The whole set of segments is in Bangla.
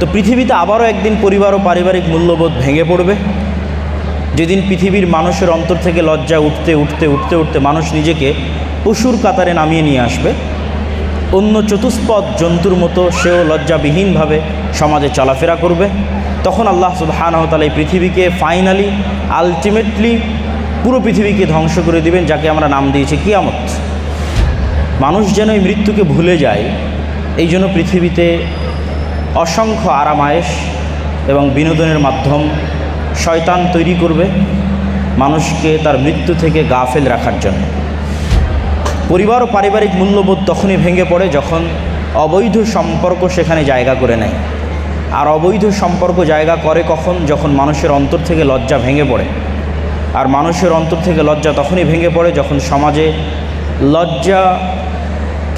তো পৃথিবীতে আবারও একদিন পরিবার ও পারিবারিক মূল্যবোধ ভেঙে পড়বে। যেদিন পৃথিবীর মানুষের অন্তর থেকে লজ্জা উঠতে উঠতে উঠতে উঠতে মানুষ নিজেকে পশুর কাতারে নামিয়ে নিয়ে আসবে। অন্য চতুষ্পদ জন্তুর মতো সেও লজ্জাবিহীনভাবে সমাজে চলাফেরা করবে। তখন আল্লাহ সুবাহানহতালা এই পৃথিবীকে ফাইনালি, আলটিমেটলি পুরো পৃথিবীকে ধ্বংস করে দিবেন, যাকে আমরা নাম দিয়েছি কিয়ামত। মানুষ যেন এই মৃত্যুকে ভুলে যায়, এই জন্য পৃথিবীতে অসংখ্য আরামায়েশ এবং বিনোদনের মাধ্যম শয়তান তৈরি করবে মানুষকে তার মৃত্যু থেকে গাফেল রাখার জন্য। পরিবার ও পারিবারিক মূল্যবোধ তখনই ভেঙে পড়ে যখন অবৈধ সম্পর্ক সেখানে জায়গা করে নেয়। আর অবৈধ সম্পর্ক জায়গা করে কখন? যখন মানুষের অন্তর থেকে লজ্জা ভেঙে পড়ে। আর মানুষের অন্তর থেকে লজ্জা তখনই ভেঙে পড়ে যখন সমাজে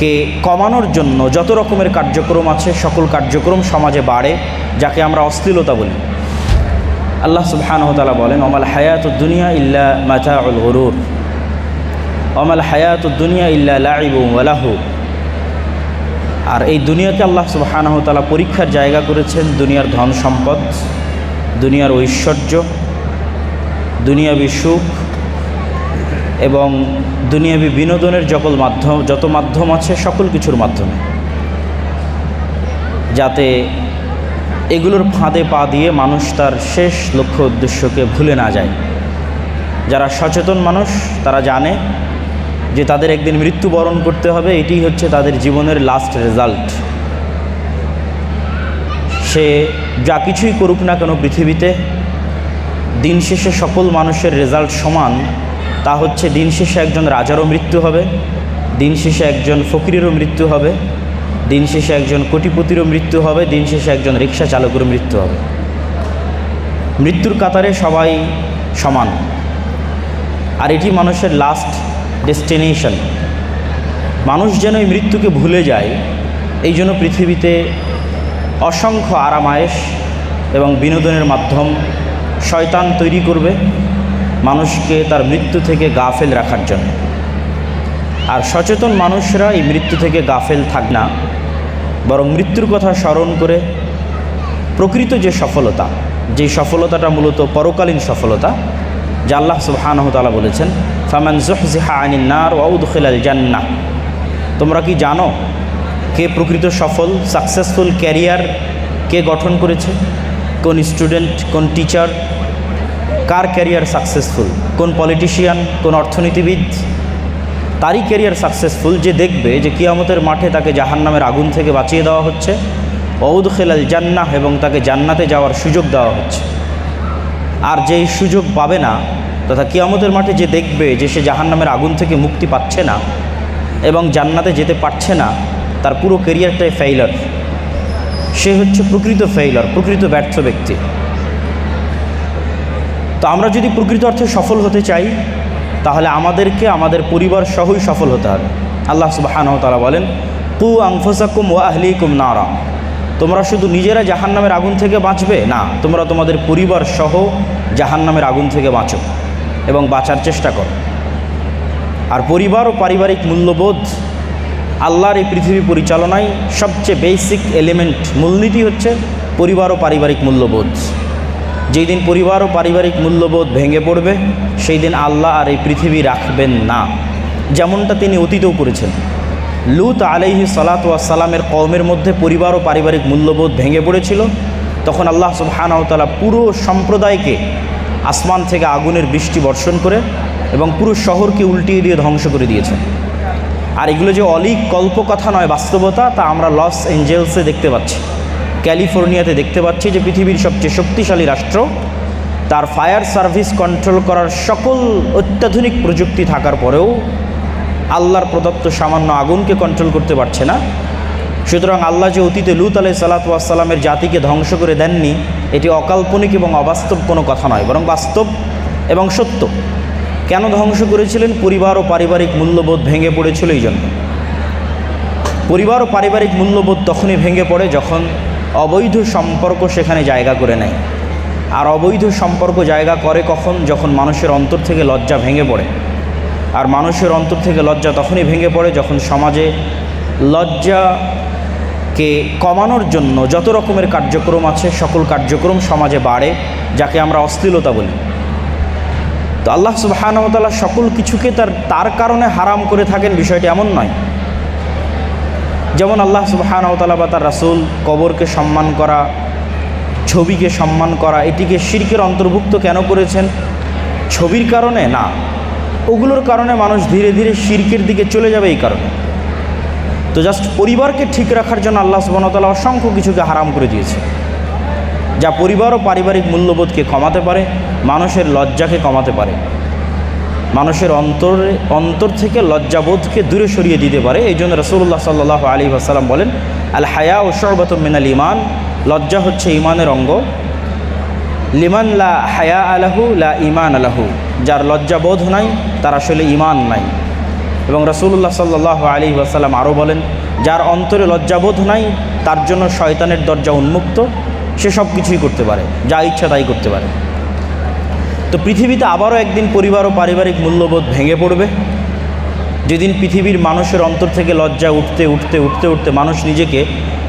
লজ্জাকে কমানোর জন্য যত রকমের কার্যক্রম আছে, সকল কার্যক্রম সমাজে বাড়ে, যাকে আমরা অশ্লীলতা বলি। আল্লাহ সুবহানহতালা বলেন অমাল হায়াত দুনিয়া ইল্লা মাথা উল গরুর। অমাল হায়াত দুনিয়া ইল্লা লাইবু আর এই দুনিয়াকে আল্লাহ সুবাহানহতালা পরীক্ষার জায়গা করেছেন দুনিয়ার ধন সম্পদ, দুনিয়ার ঐশ্বর্য, দুনিয়াবি সুখ এবং দুনিয়াবি বিনোদনের সকল মাধ্যম, যত মাধ্যম আছে সকল কিছুর মাধ্যমে। যাতে এগুলোর ফাঁদে পা দিয়ে মানুষ তার শেষ লক্ষ্য উদ্দেশ্যকে ভুলে না যায়। যারা সচেতন মানুষ, তারা জানে যে তাদের একদিন মৃত্যুবরণ করতে হবে এটি হচ্ছে তাদের জীবনের লাস্ট রেজাল্ট সে যা কিছুই করুক না কেন পৃথিবীতে, দিন শেষে সকল মানুষের রেজাল্ট সমান। তা হচ্ছে দিন শেষে একজন রাজারও মৃত্যু হবে, দিন শেষে একজন ফকিরেরও মৃত্যু হবে, দিন শেষে একজন কোটিপতিরও মৃত্যু হবে, দিন শেষে একজন রিক্সা চালকেরও মৃত্যু হবে। মৃত্যুর কাতারে সবাই সমান। আর এটি মানুষের লাস্ট ডেস্টিনেশন মানুষ যেন এই মৃত্যুকে ভুলে যায়, এই জন্য পৃথিবীতে অসংখ্য আরামায়েশ এবং বিনোদনের মাধ্যম শয়তান তৈরি করবে। মানুষকে তার মৃত্যু থেকে গাফেল রাখার জন্য। আর সচেতন মানুষরা এই মৃত্যু থেকে গাফেল থাক না, বরং মৃত্যুর কথা স্মরণ করে প্রকৃত যে সফলতা, যে সফলতাটা মূলত পরকালীন সফলতা, যা আল্লাহ সুবাহানহতালা বলেছেন, ফামান জুহজিহা আনিন নার ওয়াউদখিলাল জান্নাহ। তোমরা কি জানো কে প্রকৃত সফল, সাকসেসফুল ক্যারিয়ার কে গঠন করেছে? কোন স্টুডেন্ট, কোন টিচার কার ক্যারিয়ার সাকসেসফুল কোন পলিটিশিয়ান কোন অর্থনীতিবিদ? তারই ক্যারিয়ার সাকসেসফুল যে দেখবে যে কিয়ামতের মাঠে তাকে জাহান্নামের আগুন থেকে বাঁচিয়ে দেওয়া হচ্ছে ঔদ খেলাল জান্নাহ এবং তাকে জান্নাতে যাওয়ার সুযোগ দেওয়া হচ্ছে। আর যেই সুযোগ পাবে না, তথা কিয়ামতের মাঠে যে দেখবে যে সে জাহান্নামের আগুন থেকে মুক্তি পাচ্ছে না এবং জান্নাতে যেতে পারছে না, তার পুরো কেরিয়ারটাই ফেইলার সে হচ্ছে প্রকৃত ফেইলার প্রকৃত ব্যর্থ ব্যক্তি। তো আমরা যদি প্রকৃত অর্থে সফল হতে চাই, তাহলে আমাদেরকে আমাদের পরিবার সহই সফল হতে হবে। আল্লাহ সুবাহানতালা বলেন, কু আংফসাকুম ও আহলিকুম নারা। তোমরা শুধু নিজেরা জাহান্নামের আগুন থেকে বাঁচবে? না, তোমরা তোমাদের পরিবার সহ জাহান্নামের আগুন থেকে বাঁচো এবং বাঁচার চেষ্টা করো। আর পরিবার ও পারিবারিক মূল্যবোধ আল্লাহর এই পৃথিবী পরিচালনায় সবচেয়ে বেসিক এলিমেন্ট মূলনীতি হচ্ছে পরিবার ও পারিবারিক মূল্যবোধ। যেই দিন পরিবার ও পারিবারিক মূল্যবোধ ভেঙে পড়বে সেই দিন আল্লাহ আর এই পৃথিবী রাখবেন না, যেমনটা তিনি অতীতেও করেছেন। লুত আলাইহি সালাত সালামের কওমের মধ্যে পরিবার ও পারিবারিক মূল্যবোধ ভেঙে পড়েছিল, তখন আল্লাহ সুবহানাহতালা পুরো সম্প্রদায়কে আসমান থেকে আগুনের বৃষ্টি বর্ষণ করে এবং পুরো শহরকে উল্টিয়ে দিয়ে ধ্বংস করে দিয়েছেন আর এগুলো যে অলিক কল্পকথা নয় বাস্তবতা, তা আমরা লস এঞ্জেলসে দেখতে পাচ্ছি। ক্যালিফোর্নিয়াতে দেখতে পাচ্ছি যে পৃথিবীর সবচেয়ে শক্তিশালী রাষ্ট্র। তার ফায়ার সার্ভিস কন্ট্রোল করার সকল অত্যাধুনিক প্রযুক্তি থাকার পরেও আল্লাহর প্রদত্ত সামান্য আগুনকে কন্ট্রোল করতে পারছে না। সুতরাং আল্লাহ যে অতীতে লুত আলাই সালাতামের জাতিকে ধ্বংস করে দেননি, এটি অকাল্পনিক এবং অবাস্তব কোনো কথা নয়, বরং বাস্তব এবং সত্য। কেন ধ্বংস করেছিলেন? পরিবার ও পারিবারিক মূল্যবোধ ভেঙে পড়েছিল এই জন্য। পরিবার ও পারিবারিক মূল্যবোধ তখনই ভেঙে পড়ে যখন অবৈধ সম্পর্ক সেখানে জায়গা করে নেয়। আর অবৈধ সম্পর্ক জায়গা করে কখন? যখন মানুষের অন্তর থেকে লজ্জা ভেঙে পড়ে। আর মানুষের অন্তর থেকে লজ্জা তখনই ভেঙে পড়ে যখন সমাজে লজ্জাকে কমানোর জন্য যত রকমের কার্যক্রম আছে, সকল কার্যক্রম সমাজে বাড়ে, যাকে আমরা অশ্লীলতা বলি। তো আল্লাহ সুবাহানতালা সকল কিছুকে তার তার কারণে হারাম করে থাকেন, বিষয়টি এমন নয়। যেমন আল্লাহ সুবাহানতালা বা তার রাসুল কবরকে সম্মান করা, ছবিকে সম্মান করা, এটিকে শিরকের অন্তর্ভুক্ত কেন করেছেন? ছবির কারণে? না। ওগুলোর কারণে মানুষ ধীরে ধীরে শিরকের দিকে চলে যাবে এই কারণে। তো জাস্ট পরিবারকে ঠিক রাখার জন্য আল্লাহ সুবাহতালা অসংখ্য কিছুকে হারাম করে দিয়েছে। যা পরিবার ও পারিবারিক মূল্যবোধকে কমাতে পারে, মানুষের লজ্জাকে কমাতে পারে। মানুষের অন্তরে, অন্তর থেকে লজ্জাবোধকে দূরে সরিয়ে দিতে পারে। এই জন্য রসুল্লাহ সাল্লাহ আলী আসাল্লাম বলেন আল হায়া ও শরবত মিনাল ইমান লজ্জা হচ্ছে ইমানের অঙ্গ। লিমান লা হায়া আলাহু লা ইমান আলাহু যার লজ্জাবোধ নাই, তার আসলে ইমান নাই। এবং রসুল্লাহ সাল্লাহ আলী আসাল্লাম আরও বলেন, যার অন্তরে লজ্জাবোধ নাই, তার জন্য শয়তানের দরজা উন্মুক্ত। সে সব কিছুই করতে পারে, যা ইচ্ছা তাই করতে পারে। তো পৃথিবীতে আবারও একদিন পরিবার ও পারিবারিক মূল্যবোধ ভেঙে পড়বে। যেদিন পৃথিবীর মানুষের অন্তর থেকে লজ্জা উঠতে উঠতে উঠতে উঠতে মানুষ নিজেকে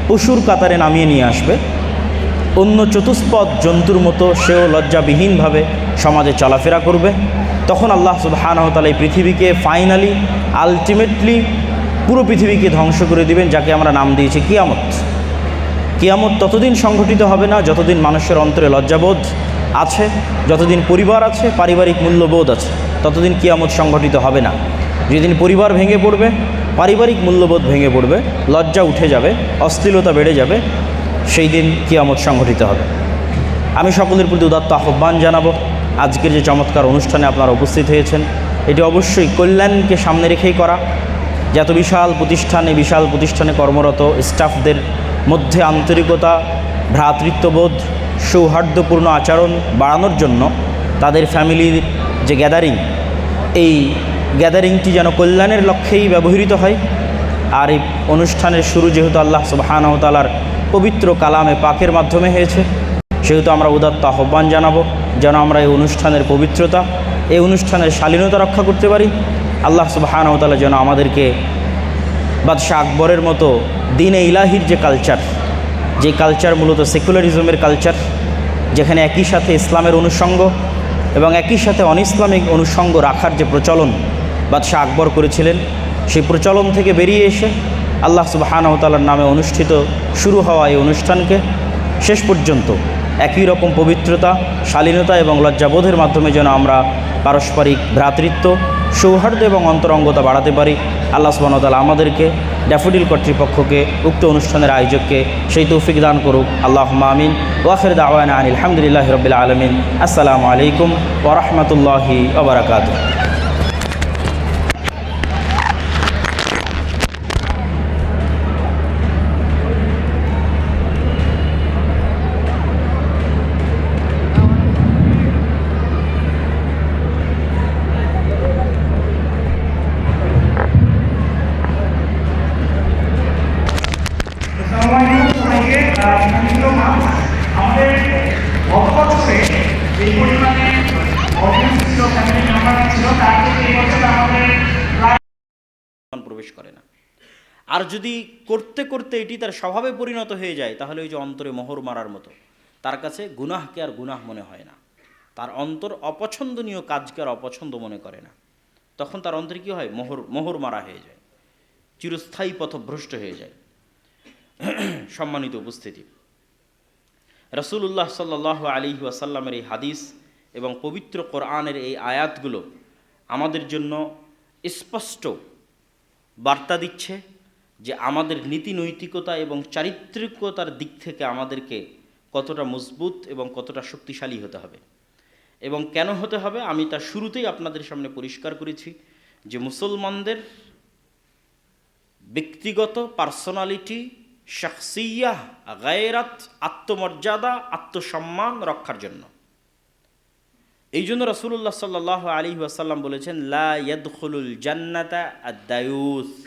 পশুর কাতারে নামিয়ে নিয়ে আসবে। অন্য চতুষ্পদ জন্তুর মতো সেও লজ্জাবিহীনভাবে সমাজে চলাফেরা করবে। তখন আল্লাহ সুবাহানহতাল এই পৃথিবীকে ফাইনালি, আলটিমেটলি পুরো পৃথিবীকে ধ্বংস করে দিবেন, যাকে আমরা নাম দিয়েছি কিয়ামত। কিয়ামত ততদিন সংঘটিত হবে না যতদিন মানুষের অন্তরে লজ্জাবোধ আছে, যতদিন পরিবার আছে, পারিবারিক মূল্যবোধ আছে, ততদিন কিয়ামত সংঘটিত হবে না। যেদিন পরিবার ভেঙে পড়বে, পারিবারিক মূল্যবোধ ভেঙে পড়বে, লজ্জা উঠে যাবে, অশ্লীলতা বেড়ে যাবে, সেই দিন কিয়ামত সংঘটিত হবে। আমি সকলের প্রতি উদাত্ত আহ্বান জানাব। আজকের যে চমৎকার অনুষ্ঠানে আপনারা উপস্থিত হয়েছেন, এটি অবশ্যই কল্যাণকে সামনে রেখেই করা। যে এত বিশাল প্রতিষ্ঠানে বিশাল প্রতিষ্ঠানে কর্মরত স্টাফদের মধ্যে আন্তরিকতা, ভ্রাতৃত্ববোধ সৌহার্দ্যপূর্ণ আচরণ বাড়ানোর জন্য তাদের ফ্যামিলির যে গ্যাদারিং, এই গ্যাদারিংটি যেন কল্যাণের লক্ষ্যেই ব্যবহৃত হয়। আর এই অনুষ্ঠানের শুরু যেহেতু আল্লাহ সুবাহানতালার পবিত্র কালামে পাকের মাধ্যমে হয়েছে, সেহেতু আমরা উদাত্ত আহ্বান জানাব যেন আমরা এই অনুষ্ঠানের পবিত্রতা, এই অনুষ্ঠানের শালীনতা রক্ষা করতে পারি। আল্লাহ সুবাহানতালা যেন আমাদেরকে বাদশাহ আকবরের মতো দিনে ইলাহির যে কালচার যে কালচার মূলত সেকুলারিজমের কালচার যেখানে একই সাথে ইসলামের অনুষঙ্গ এবং একই সাথে অন ইসলামিক অনুষঙ্গ রাখার যে প্রচলন বাদশাহ আকবর করেছিলেন, সেই প্রচলন থেকে বেরিয়ে এসে আল্লাহ সুবাহানতালার নামে অনুষ্ঠিত শুরু হওয়া এই অনুষ্ঠানকে শেষ পর্যন্ত একই রকম পবিত্রতা, শালীনতা এবং লজ্জাবোধের মাধ্যমে যেন আমরা পারস্পরিক ভ্রাতৃত্ব সৌহার্দ্য এবং অন্তরঙ্গতা বাড়াতে পারি। আল্লাহ সুবাহতালা আমাদেরকে, ড্যাফোডিল কর্তৃপক্ষকে উক্ত অনুষ্ঠানের আয়োজককে সেই তৌফিক দান করুক। আল্লাহ মামিন ওয়াফের দাওয়ান আনিল আলহামদুলিল্লাহ রবিল আলমিন। আসসালামু আলাইকুম ওরহমতুল্লাহি ওবরাকাত আসসালামু সবাইকে বিভিন্ন মাস আমাদের গত বছরে যে পরিমাণে অডিয়েন্স ছিল ফ্যামিলি মেম্বার ছিল তার থেকে এই বছর আমাদের প্রায় প্রবেশ করে না আর যদি করতে করতে এটি তার স্বভাবে পরিণত হয়ে যায়, তাহলে ওই যে অন্তরে মোহর মারার মতো। তার কাছে গুনাহকে আর গুনাহ মনে হয় না। তার অন্তর অপছন্দনীয় কাজকে আর অপছন্দ মনে করে না। তখন তার অন্তরে কী হয়? মোহর মোহর মারা হয়ে যায়। চিরস্থায়ী পথভ্রষ্ট হয়ে যায়। সম্মানিত উপস্থিতি। রসুল্লাহ সাল্লাহ আলী ওয়াসাল্লামের এই হাদিস এবং পবিত্র কোরআনের এই আয়াতগুলো আমাদের জন্য স্পষ্ট বার্তা দিচ্ছে। যে আমাদের নীতি নৈতিকতা এবং চারিত্রিকতার দিক থেকে আমাদেরকে কতটা মজবুত এবং কতটা শক্তিশালী হতে হবে। এবং কেন হতে হবে আমি তা শুরুতেই আপনাদের সামনে পরিষ্কার করেছি যে মুসলমানদের ব্যক্তিগত পার্সোনালিটি শখসিয়াহ গায়রাত, আত্মমর্যাদা, আত্মসম্মান রক্ষার জন্য। এই জন্য রসুল্লাহ সাল্লাহ আলী ওয়াসাল্লাম বলেছেন, লা জান্নাতা দায়ুস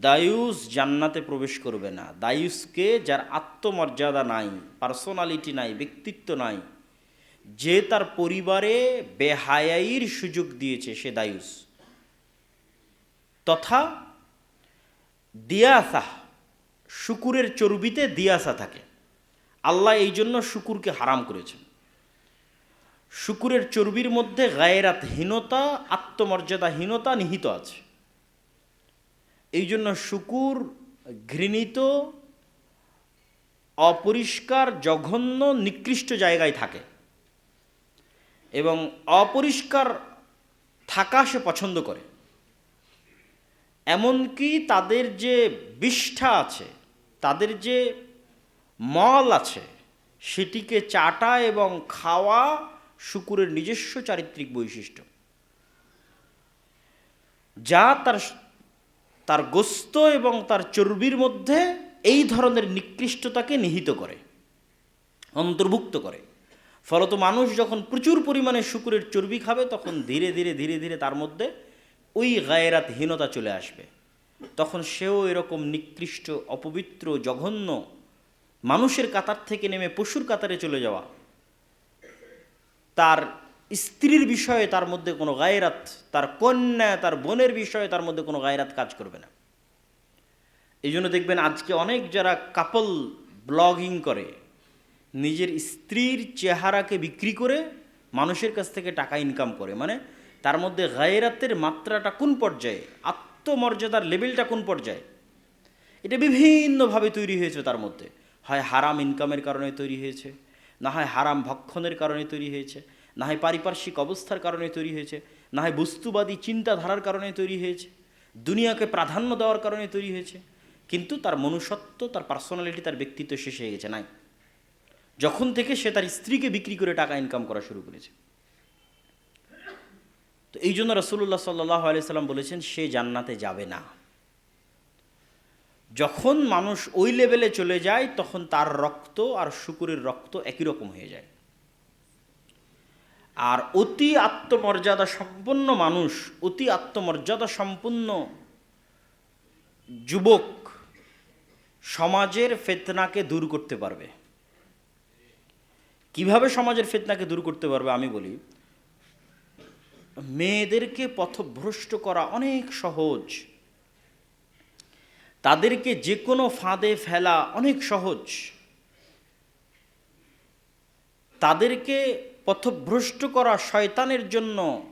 দায়ুস জান্নাতে প্রবেশ করবে না। দায়ুসকে যার আত্মমর্যাদা নাই পার্সোনালিটি নাই, ব্যক্তিত্ব নাই, যে তার পরিবারে বেহায়াইর সুযোগ দিয়েছে সে দায়ুস। তথা দিয়াসাহ শুকুরের চর্বিতে দিয়াসা থাকে। আল্লাহ এই জন্য শুকুরকে হারাম করেছেন। শুকুরের চর্বির মধ্যে গায়েরাতহীনতা, আত্মমর্যাদাহীনতা নিহিত আছে। এই জন্য শুকুর, ঘৃণিত, অপরিষ্কার, জঘন্য, নিকৃষ্ট জায়গায় থাকে। এবং অপরিষ্কার থাকা সে পছন্দ করে। এমনকি তাদের যে বিষ্ঠা আছে, তাদের যে মল আছে, সেটিকে চাটা এবং খাওয়া শুকুরের নিজস্ব চারিত্রিক বৈশিষ্ট্য। যা তার তার গোস্ত এবং তার চর্বির মধ্যে এই ধরনের নিকৃষ্টতাকে নিহিত করে, অন্তর্ভুক্ত করে। ফলত মানুষ যখন প্রচুর পরিমাণে শুকুরের চর্বি খাবে, তখন ধীরে ধীরে ধীরে ধীরে তার মধ্যে ওই গায়েরাতহীনতা চলে আসবে। তখন সেও এরকম নিকৃষ্ট, অপবিত্র, জঘন্য মানুষের কাতার থেকে নেমে পশুর কাতারে চলে যাওয়া, তার স্ত্রীর বিষয়ে তার মধ্যে কোনো গায়রাত, তার কন্যা, তার বোনের বিষয়ে তার মধ্যে কোনো গায়রাত কাজ করবে না। এই জন্য দেখবেন আজকে অনেক যারা কাপল ব্লগিং করে, নিজের স্ত্রীর চেহারাকে বিক্রি করে মানুষের কাছ থেকে টাকা ইনকাম করে মানে তার মধ্যে গায়রাতের মাত্রাটা কোন পর্যায়ে, আত্মমর্যাদার লেভেলটা কোন পর্যায়ে? এটা বিভিন্নভাবে তৈরি হয়েছে তার মধ্যে। হয় হারাম ইনকামের কারণে তৈরি হয়েছে, না হয় হারাম ভক্ষণের কারণে তৈরি হয়েছে না হয় পারিপার্শ্বিক অবস্থার কারণে তৈরি হয়েছে, না হয় বস্তুবাদী চিন্তাধারার কারণে তৈরি হয়েছে, দুনিয়াকে প্রাধান্য দেওয়ার কারণে তৈরি হয়েছে, কিন্তু তার মনুষ্যত্ব, তার পার্সোনালিটি তার ব্যক্তিত্ব শেষ হয়ে গেছে, নাই। যখন থেকে সে তার স্ত্রীকে বিক্রি করে টাকা ইনকাম করা শুরু করেছে। তো এই জন্য রসুল্লাহ সাল্লাহ আলিয়াল্লাম বলেছেন, সে জান্নাতে যাবে না। যখন মানুষ ওই লেভেলে চলে যায়, তখন তার রক্ত আর শুকুরের রক্ত একই রকম হয়ে যায়। আর অতি আত্মমর্যাদা সম্পন্ন মানুষ, অতি আত্মমর্যাদা সম্পন্ন যুবক সমাজের ফেতনাকে দূর করতে পারবে। কীভাবে সমাজের ফেতনাকে দূর করতে পারবে আমি বলি, মেয়েদেরকে পথভ্রষ্ট করা অনেক সহজ। তাদেরকে যে কোনো ফাঁদে ফেলা অনেক সহজ। তাদেরকে পথভ্রষ্ট করা শয়তানের জন্য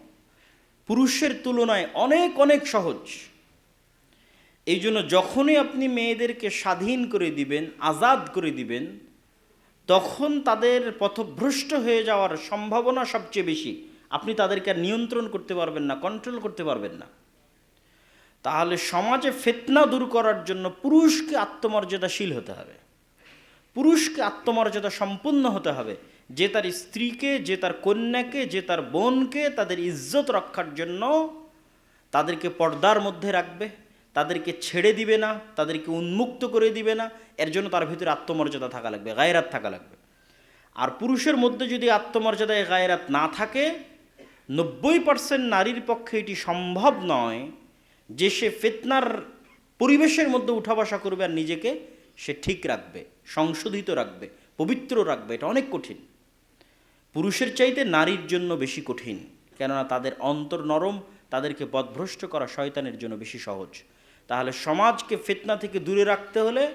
পুরুষের তুলনায় অনেক অনেক সহজ। এই জন্য যখনই আপনি মেয়েদেরকে স্বাধীন করে দিবেন, আজাদ করে দিবেন, তখন তাদের পথভ্রষ্ট হয়ে যাওয়ার সম্ভাবনা সবচেয়ে বেশি। আপনি তাদেরকে আর নিয়ন্ত্রণ করতে পারবেন না কন্ট্রোল করতে পারবেন না। তাহলে সমাজে ফেতনা দূর করার জন্য পুরুষকে আত্মমর্যাদাশীল হতে হবে। পুরুষকে আত্মমর্যাদা সম্পূর্ণ হতে হবে। যে তার স্ত্রীকে, যে তার কন্যাকে, যে তার বোনকে তাদের ইজ্জত রক্ষার জন্য তাদেরকে পর্দার মধ্যে রাখবে, তাদেরকে ছেড়ে দিবে না, তাদেরকে উন্মুক্ত করে দিবে না, এর জন্য তার ভিতরে আত্মমর্যাদা থাকা লাগবে, গায়রাত থাকা লাগবে। আর পুরুষের মধ্যে যদি আত্মমর্যাদায় গায়রাত না থাকে, নব্বই পার্সেন্ট নারীর পক্ষে এটি সম্ভব নয় যে সে ফেতনার পরিবেশের মধ্যে উঠা বসা করবে আর নিজেকে সে ঠিক রাখবে, সংশোধিত রাখবে, পবিত্র রাখবে, এটা অনেক কঠিন। পুরুষের চাইতে নারীর জন্য বেশি কঠিন, কেননা তাদের অন্তর নরম, তাদেরকে পথভ্রষ্ট করা শয়তানের জন্য বেশি সহজ। তাহলে সমাজকে ফেতনা থেকে দূরে রাখতে হলে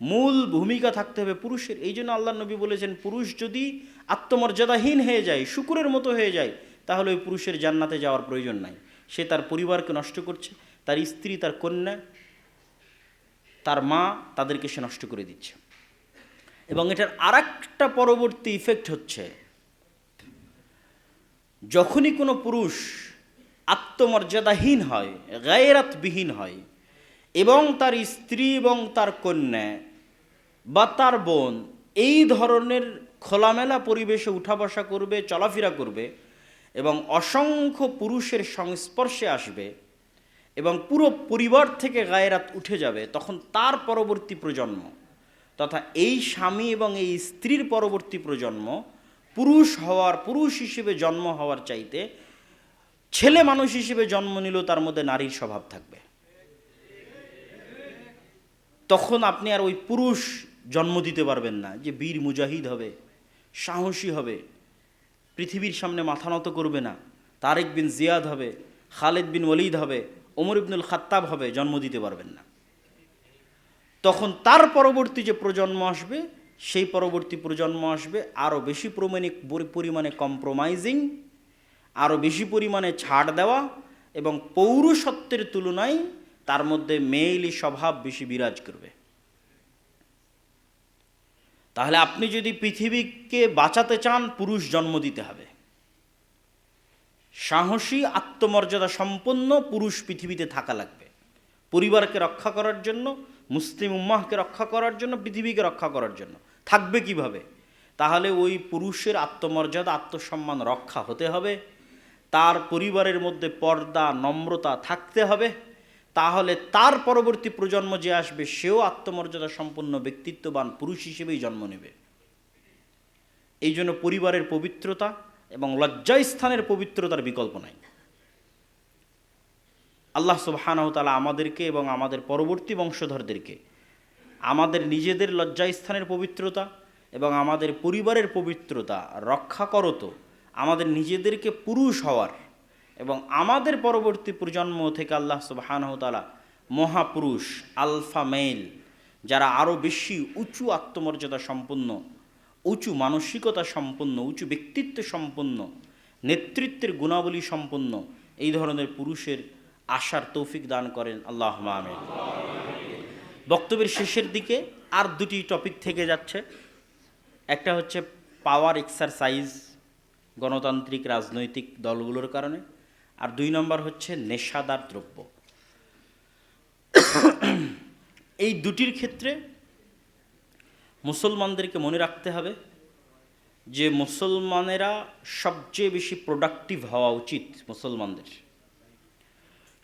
মূল ভূমিকা থাকতে হবে পুরুষের। এই জন্য আল্লাহ নবী বলেছেন, পুরুষ যদি আত্মমর্যাদাহীন হয়ে যায়, শুকুরের মতো হয়ে যায়, তাহলে ওই পুরুষের জান্নাতে যাওয়ার প্রয়োজন নাই। সে তার পরিবারকে নষ্ট করছে, তার স্ত্রী, তার কন্যা, তার মা, তাদেরকে সে নষ্ট করে দিচ্ছে। এবং এটার আর পরবর্তী ইফেক্ট হচ্ছে যখনই কোনো পুরুষ আত্মমর্যাদাহীন হয়, গায়েরাতবিহীন হয়, এবং তার স্ত্রী এবং তার কন্যা বা তার বোন এই ধরনের খোলামেলা পরিবেশে উঠা বসা করবে, চলাফেরা করবে এবং অসংখ্য পুরুষের সংস্পর্শে আসবে এবং পুরো পরিবার থেকে গায়েরাত উঠে যাবে, তখন তার পরবর্তী প্রজন্ম তথা এই স্বামী এবং এই স্ত্রীর পরবর্তী প্রজন্ম পুরুষ হওয়ার, পুরুষ হিসেবে জন্ম হওয়ার চাইতে ছেলে মানুষ হিসেবে জন্ম নিলেও তার মধ্যে নারীর স্বভাব থাকবে। তখন আপনি আর ওই পুরুষ জন্ম দিতে পারবেন না যে বীর মুজাহিদ হবে, সাহসী হবে, পৃথিবীর সামনে মাথা নত করবে না, তারেক বিন জিয়াদ হবে, খালেদ বিন ওলিদ হবে, ওমর ইবনুল খাত্তাব হবে, জন্ম দিতে পারবেন না। তখন তার পরবর্তী যে প্রজন্ম আসবে সেই পরবর্তী প্রজন্ম আসবে আরও বেশি পরিমাণে পরিমাণে কম্প্রোমাইজিং আরও বেশি পরিমাণে ছাড় দেওয়া এবং পৌরসত্বের তুলনায় তার মধ্যে মেইলি স্বভাব বেশি বিরাজ করবে। তাহলে আপনি যদি পৃথিবীকে বাঁচাতে চান, পুরুষ জন্ম দিতে হবে। সাহসী, আত্মমর্যাদা সম্পন্ন পুরুষ পৃথিবীতে থাকা লাগবে। পরিবারকে রক্ষা করার জন্য, মুসলিম উম্মাহকে রক্ষা করার জন্য, পৃথিবীকে রক্ষা করার জন্য। থাকবে কীভাবে? তাহলে ওই পুরুষের আত্মমর্যাদা, আত্মসম্মান রক্ষা হতে হবে। তার পরিবারের মধ্যে পর্দা, নম্রতা থাকতে হবে। তাহলে তার পরবর্তী প্রজন্ম যে আসবে, সেও আত্মমর্যাদা সম্পন্ন ব্যক্তিত্ববান পুরুষ হিসেবেই জন্ম নেবে। এই জন্য পরিবারের পবিত্রতা এবং লজ্জাস্থানের পবিত্রতার বিকল্প নাই। আল্লাহ সুবাহানহতালা আমাদেরকে এবং আমাদের পরবর্তী বংশধরদেরকে আমাদের নিজেদের লজ্জাস্থানের পবিত্রতা এবং আমাদের পরিবারের পবিত্রতা রক্ষা করতো আমাদের নিজেদেরকে পুরুষ হওয়ার এবং আমাদের পরবর্তী প্রজন্ম থেকে আল্লাহ সুবাহানহতালা মহাপুরুষ, আলফা মেল যারা আরও বেশি উঁচু আত্মমর্যাদা সম্পন্ন, উঁচু মানসিকতা সম্পন্ন, উঁচু ব্যক্তিত্ব সম্পন্ন, নেতৃত্বের গুণাবলী সম্পন্ন, এই ধরনের পুরুষের আশার তৌফিক দান করেন। আল্লাহ আমিন। বক্তব্যের শেষের দিকে আর দুটি টপিক থেকে যাচ্ছে। একটা হচ্ছে পাওয়ার এক্সারসাইজ গণতান্ত্রিক রাজনৈতিক দলগুলোর কারণে। আর দুই নম্বর হচ্ছে নেশাদার দ্রব্য। এই দুটির ক্ষেত্রে মুসলমানদেরকে মনে রাখতে হবে যে মুসলমানেরা সবচেয়ে বেশি প্রোডাক্টিভ হওয়া উচিত মুসলমানদের।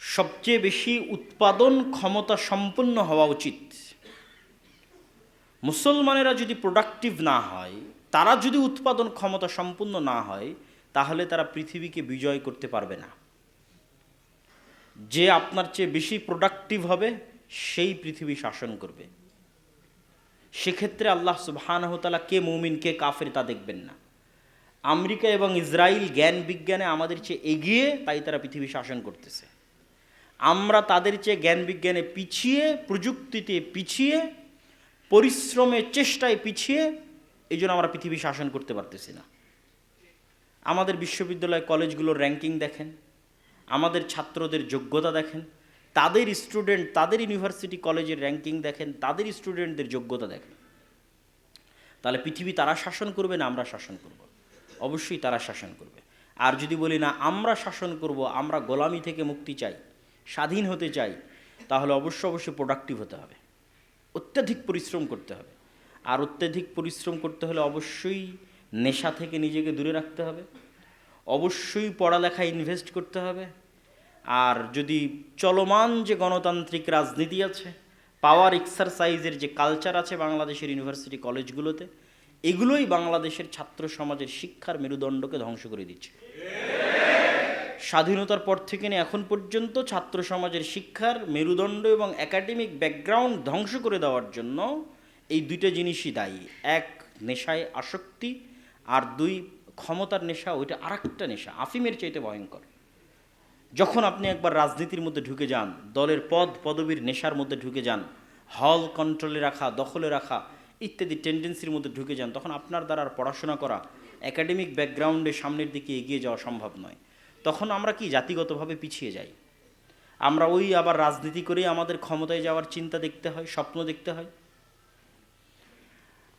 সবচেয়ে বেশি উৎপাদন ক্ষমতা সম্পন্ন হওয়া উচিত। মুসলমানেরা যদি প্রোডাক্টিভ না হয়, তারা যদি উৎপাদন ক্ষমতা সম্পন্ন না হয়, তাহলে তারা পৃথিবীকে বিজয় করতে পারবে না। যে আপনার চেয়ে বেশি প্রোডাক্টিভ হবে, সেই পৃথিবী শাসন করবে। সেক্ষেত্রে আল্লাহ সুবাহানহতালা কে মৌমিন, কে কাফের তা দেখবেন না। আমেরিকা এবং ইসরায়েল জ্ঞান বিজ্ঞানে আমাদের চেয়ে এগিয়ে, তাই তারা পৃথিবী শাসন করতেছে। আমরা তাদের চেয়ে জ্ঞান বিজ্ঞানে পিছিয়ে, প্রযুক্তিতে পিছিয়ে, পরিশ্রমের চেষ্টায় পিছিয়ে, এই জন্য আমরা পৃথিবী শাসন করতে পারতেছি না। আমাদের বিশ্ববিদ্যালয় কলেজগুলোর র্যাঙ্কিং দেখেন, আমাদের ছাত্রদের যোগ্যতা দেখেন, তাদের স্টুডেন্ট, তাদের ইউনিভার্সিটি কলেজের র্যাঙ্কিং দেখেন, তাদের স্টুডেন্টদের যোগ্যতা দেখেন। তাহলে পৃথিবী তারা শাসন করবে না আমরা শাসন করব? অবশ্যই তারা শাসন করবে। আর যদি বলি না, আমরা শাসন করব, আমরা গোলামি থেকে মুক্তি চাই স্বাধীন হতে চাই, তাহলে অবশ্য অবশ্যই প্রোডাক্টিভ হতে হবে। অত্যাধিক পরিশ্রম করতে হবে। আর অত্যাধিক পরিশ্রম করতে হলে অবশ্যই নেশা থেকে নিজেকে দূরে রাখতে হবে। অবশ্যই পড়ালেখায় ইনভেস্ট করতে হবে। আর যদি চলমান যে গণতান্ত্রিক রাজনীতি আছে পাওয়ার এক্সারসাইজের যে কালচার আছে বাংলাদেশের ইউনিভার্সিটি কলেজগুলোতে এগুলোই বাংলাদেশের ছাত্র সমাজের শিক্ষার মেরুদণ্ডকে ধ্বংস করে দিচ্ছে। স্বাধীনতার পর থেকে নিয়ে এখন পর্যন্ত ছাত্র সমাজের শিক্ষার মেরুদণ্ড এবং একাডেমিক ব্যাকগ্রাউন্ড ধ্বংস করে দেওয়ার জন্য এই দুইটা জিনিসই দায়ী। এক, নেশায় আসক্তি, আর দুই, ক্ষমতার নেশা, ওইটা আরেকটা নেশা, আফিমের চাইতে ভয়ঙ্কর। যখন আপনি একবার রাজনীতির মধ্যে ঢুকে যান, দলের পদ, পদবীর নেশার মধ্যে ঢুকে যান, হল কন্ট্রোলে রাখা, দখলে রাখা, ইত্যাদি টেন্ডেন্সির মধ্যে ঢুকে যান, তখন আপনার দ্বারা আর পড়াশোনা করা, একাডেমিক ব্যাকগ্রাউন্ডে সামনের দিকে এগিয়ে যাওয়া সম্ভব নয়। তখন আমরা কি জাতিগতভাবে পিছিয়ে যাই? আমরা ওই আবার রাজনীতি করেই আমাদের ক্ষমতায় যাওয়ার চিন্তা দেখতে হয়, স্বপ্ন দেখতে হয়।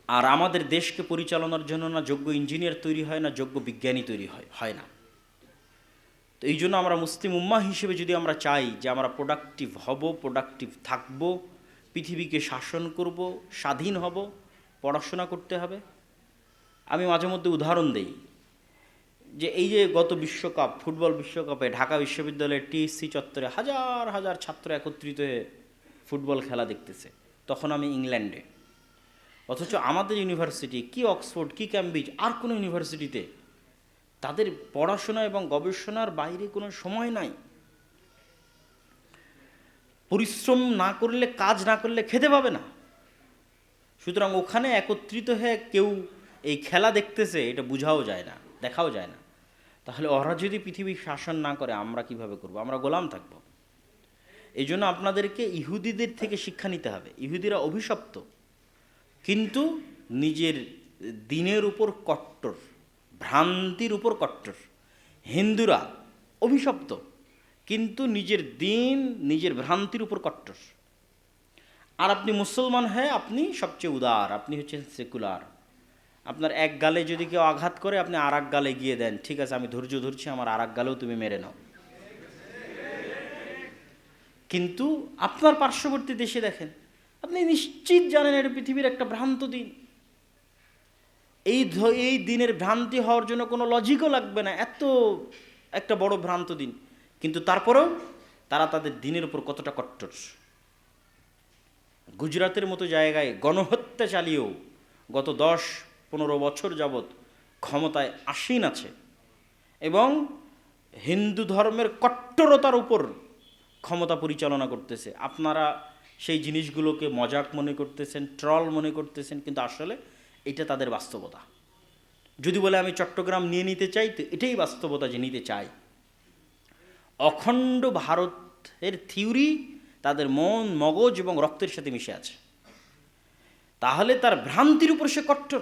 আর আমাদের দেশকে পরিচালনার জন্য না যোগ্য ইঞ্জিনিয়ার তৈরি হয়, না যোগ্য বিজ্ঞানী তৈরি হয় হয় না। তো এই জন্য আমরা মুসলিম উম্মা হিসেবে যদি আমরা চাই যে আমরা প্রোডাক্টিভ হব প্রোডাক্টিভ থাকব, পৃথিবীকে শাসন করব, স্বাধীন হব, পড়াশোনা করতে হবে, আমি মাঝে মধ্যে উদাহরণ দেই। যে এই যে গত বিশ্বকাপ, ফুটবল বিশ্বকাপে ঢাকা বিশ্ববিদ্যালয়ের টিএসসি চত্বরে হাজার হাজার ছাত্র একত্রিত হয়ে ফুটবল খেলা দেখতেছে। তখন আমি ইংল্যান্ডে। অথচ আমাদের ইউনিভার্সিটি কি অক্সফোর্ড, কি ক্যামব্রিজ, আর কোনো ইউনিভার্সিটিতে তাদের পড়াশোনা এবং গবেষণার বাইরে কোনো সময় নাই। পরিশ্রম না করলে, কাজ না করলে খেতে পাবে না। সুতরাং ওখানে একত্রিত হয়ে কেউ এই খেলা দেখতেছে, এটা বোঝাও যায় না। দেখাও যায় না। তাহলে ওরা যদি পৃথিবী শাসন না করে, আমরা কীভাবে করব? আমরা গোলাম থাকব। এই জন্য আপনাদেরকে ইহুদিদের থেকে শিক্ষা নিতে হবে। ইহুদিরা অভিশপ্ত, কিন্তু নিজের দিনের উপর কট্টর, ভ্রান্তির উপর কট্টর। হিন্দুরা অভিশপ্ত, কিন্তু নিজের দিন, নিজের ভ্রান্তির উপর কট্টর। আর আপনি মুসলমান হয়ে আপনি সবচেয়ে উদার, আপনি হচ্ছেন সেকুলার। আপনার এক গালে যদি কেউ আঘাত করে, আপনি আর এক গালে গিয়ে দেন। ঠিক আছে, আমি ধৈর্য ধরছি, আমার আর এক গালেও তুমি মেরে নাও। কিন্তু আপনার পার্শ্ববর্তী দেশে দেখেন, আপনি নিশ্চিত জানেন এটা পৃথিবীর একটা ভ্রান্ত দিন। এই এই দিনের ভ্রান্তি হওয়ার জন্য কোনো লজিকও লাগবে না, এত একটা বড় ভ্রান্ত দিন। কিন্তু তারপরেও তারা তাদের দিনের উপর কতটা কট্টর। গুজরাতের মতো জায়গায় গণহত্যা চালিয়েও গত দশ পনেরো বছর যাবৎ ক্ষমতায় আসীন আছে এবং হিন্দু ধর্মের কট্টরতার উপর ক্ষমতা পরিচালনা করতেছে। আপনারা সেই জিনিসগুলোকে মজাক মনে করতেছেন, ট্রল মনে করতেছেন, কিন্তু আসলে এটা তাদের বাস্তবতা। যদি বলে আমি চট্টগ্রাম নিয়ে নিতে চাই, তো এটাই বাস্তবতা যে নিতে চাই। অখণ্ড ভারতের থিওরি তাদের মন, মগজ এবং রক্তের সাথে মিশে আছে। তাহলে তার ভ্রান্তির উপর সে কট্টর।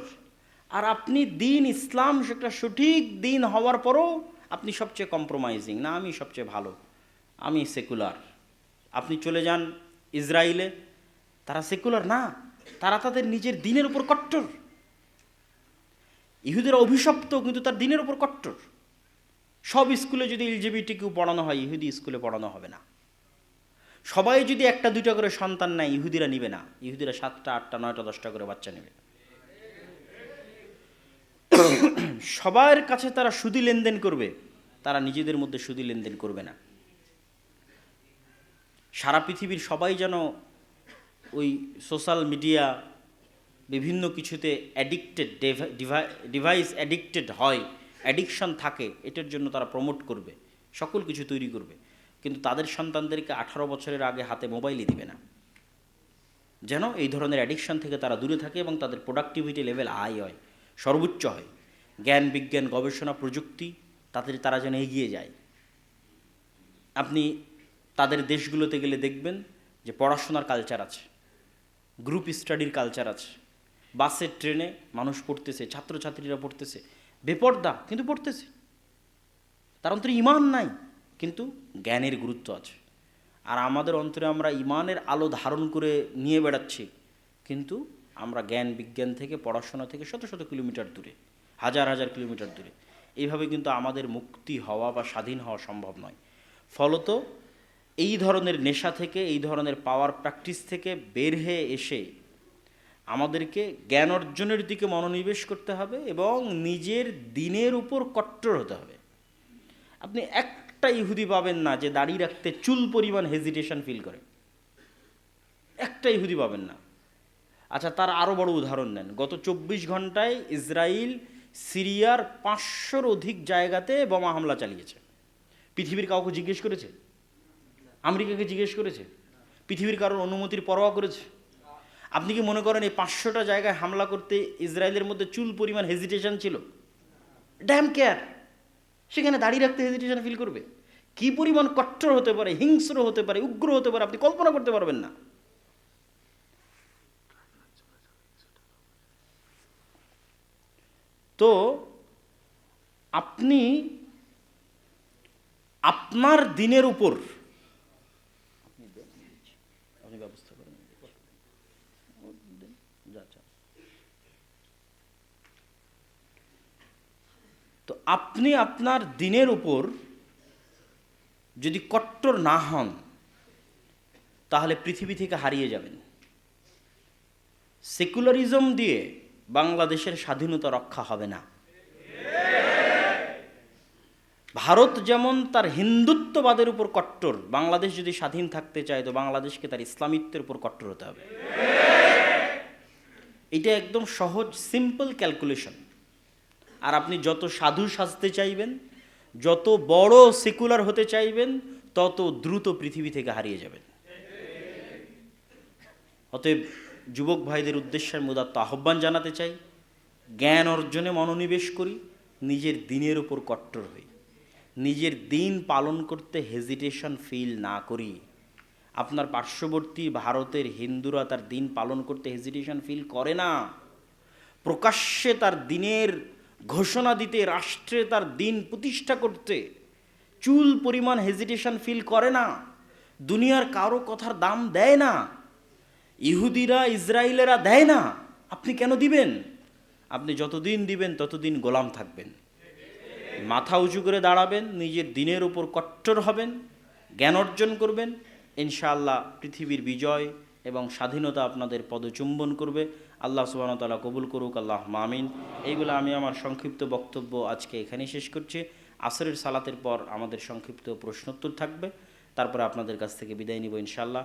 আর আপনি দিন ইসলাম সেটা সঠিক দিন হওয়ার পরও আপনি সবচেয়ে কম্প্রোমাইজিং না, আমি সবচেয়ে ভালো। আমি সেকুলার আপনি চলে যান ইসরায়েলে তারা সেকুলার না, তারা তাদের নিজের দিনের উপর কট্টর। ইহুদের অভিশপ্ত কিন্তু তার দিনের উপর কট্টর। সব স্কুলে যদি এলজিবিটিকিউ পড়ানো হয়, ইহুদি স্কুলে পড়ানো হবে না। সবাই যদি একটা দুইটা করে সন্তান নেয়, ইহুদিরা নিবে না। ইহুদিরা সাতটা, আটটা, নয়টা, দশটা করে বাচ্চা নেবে। সবার কাছে তারা সুদি লেনদেন করবে, তারা নিজেদের মধ্যে সুদি লেনদেন করবে না। সারা পৃথিবীর সবাই যেন ওই সোশ্যাল মিডিয়া, বিভিন্ন কিছুতে অ্যাডিক্টেড ডিভাইস অ্যাডিক্টেড হয় অ্যাডিকশন থাকে, এটার জন্য তারা প্রমোট করবে, সকল কিছু তৈরি করবে। কিন্তু তাদের সন্তানদেরকে আঠারো বছরের আগে হাতে মোবাইলই দিবে না। যেন এই ধরনের অ্যাডিকশন থেকে তারা দূরে থাকে এবং তাদের প্রোডাক্টিভিটি লেভেল হাই হয়। সর্বোচ্চ হয়। জ্ঞান, বিজ্ঞান, গবেষণা, প্রযুক্তি তাদের তারা যেন এগিয়ে যায়। আপনি তাদের দেশগুলোতে গেলে দেখবেন যে পড়াশোনার কালচার আছে গ্রুপ স্টাডির কালচার আছে। বাসে, ট্রেনে মানুষ পড়তেছে, ছাত্রছাত্রীরা পড়তেছে, বেপর্দা কিন্তু পড়তেছে। তার অন্তরে ইমান নাই, কিন্তু জ্ঞানের গুরুত্ব আছে। আর আমাদের অন্তরে আমরা ইমানের আলো ধারণ করে নিয়ে বেড়াচ্ছি, কিন্তু আমরা জ্ঞান বিজ্ঞান থেকে পড়াশোনা থেকে শত শত কিলোমিটার দূরে, হাজার হাজার কিলোমিটার দূরে। এইভাবে কিন্তু আমাদের মুক্তি হওয়া বা স্বাধীন হওয়া সম্ভব নয়। ফলত এই ধরনের নেশা থেকে, এই ধরনের পাওয়ার প্র্যাকটিস থেকে বের হয়ে এসে আমাদেরকে জ্ঞান অর্জনের দিকে মনোনিবেশ করতে হবে এবং নিজের দিনের উপর কট্টর হতে হবে। আপনি একটা ইহুদি পাবেন না যে দাড়ি রাখতে চুল পরিমাণ হেজিটেশন ফিল করে। একটা ইহুদি পাবেন না। আচ্ছা তার আরও বড় উদাহরণ নেন। গত চব্বিশ ঘন্টায় ইসরায়েল সিরিয়ার পাঁচশোর অধিক জায়গাতে বোমা হামলা চালিয়েছে। পৃথিবীর কাউকে জিজ্ঞেস করেছে? আমেরিকাকে জিজ্ঞেস করেছে? পৃথিবীর কারোর অনুমতির পরোয়া করেছে? আপনি কি মনে করেন এই পাঁচশোটা জায়গায় হামলা করতে ইসরায়েলের মধ্যে চুল পরিমাণ হেজিটেশন ছিল? ড্যাম কেয়ার সেখানে দাঁড়িয়ে রাখতে হেজিটেশন ফিল করবে? কি পরিমাণ কট্টর হতে পারে, হিংস্র হতে পারে, উগ্র হতে পারে, আপনি কল্পনা করতে পারবেন না। তো আপনি আপনার দিনের উপর। তো আপনি আপনার দিনের উপর যদি কট্টর না হন, তাহলে পৃথিবী থেকে হারিয়ে যাবেন সেকুলারিজম দিয়ে বাংলাদেশের স্বাধীনতা রক্ষা হবে না। ভারত যেমন তার হিন্দুত্ববাদের উপর কট্টর, বাংলাদেশ যদি স্বাধীন থাকতে চায় তো বাংলাদেশকে তার ইসলামিত্বের উপর কট্টর হতে হবে। এটা একদম সহজ সিম্পল ক্যালকুলেশন আর আপনি যত সাধু সাজতে চাইবেন, যত বড় সেকুলার হতে চাইবেন, তত দ্রুত পৃথিবী থেকে হারিয়ে যাবেন। অতএব যুবক ভাইদের উদ্দেশ্যে আমি উদাত্ত আহ্বান জানাতে চাই। জ্ঞান অর্জনে মনোনিবেশ করি, নিজের দিনের উপর কট্টর হই। নিজের দিন পালন করতে হেজিটেশন ফিল না করি। আপনার পার্শ্ববর্তী ভারতের হিন্দুরা তার দিন পালন করতে হেজিটেশন ফিল করে না। প্রকাশ্যে তার দিনের ঘোষণা দিতে, রাষ্ট্রে তার দিন প্রতিষ্ঠা করতে চুল পরিমাণ হেজিটেশন ফিল করে না। দুনিয়ার কারও কথার দাম দেয় না। ইহুদিরা ইসরায়েলেরা দেয় না। আপনি কেন দিবেন? আপনি যতদিন দিবেন, ততদিন গোলাম থাকবেন। মাথা উঁচু করে দাঁড়াবেন, নিজের দিনের উপর কট্টর হবেন, জ্ঞান অর্জন করবেন। ইনশাআল্লাহ পৃথিবীর বিজয় এবং স্বাধীনতা আপনাদের পদচুম্বন করবে। আল্লাহ সুবাহতাল্লাহ কবুল করুক আল্লাহ মামিন এইগুলো আমি আমার সংক্ষিপ্ত বক্তব্য আজকে এখানেই শেষ করছি। আসরের সালাতের পর আমাদের সংক্ষিপ্ত প্রশ্নোত্তর থাকবে। তারপরে আপনাদের কাছ থেকে বিদায় নিব ইনশাআল্লাহ।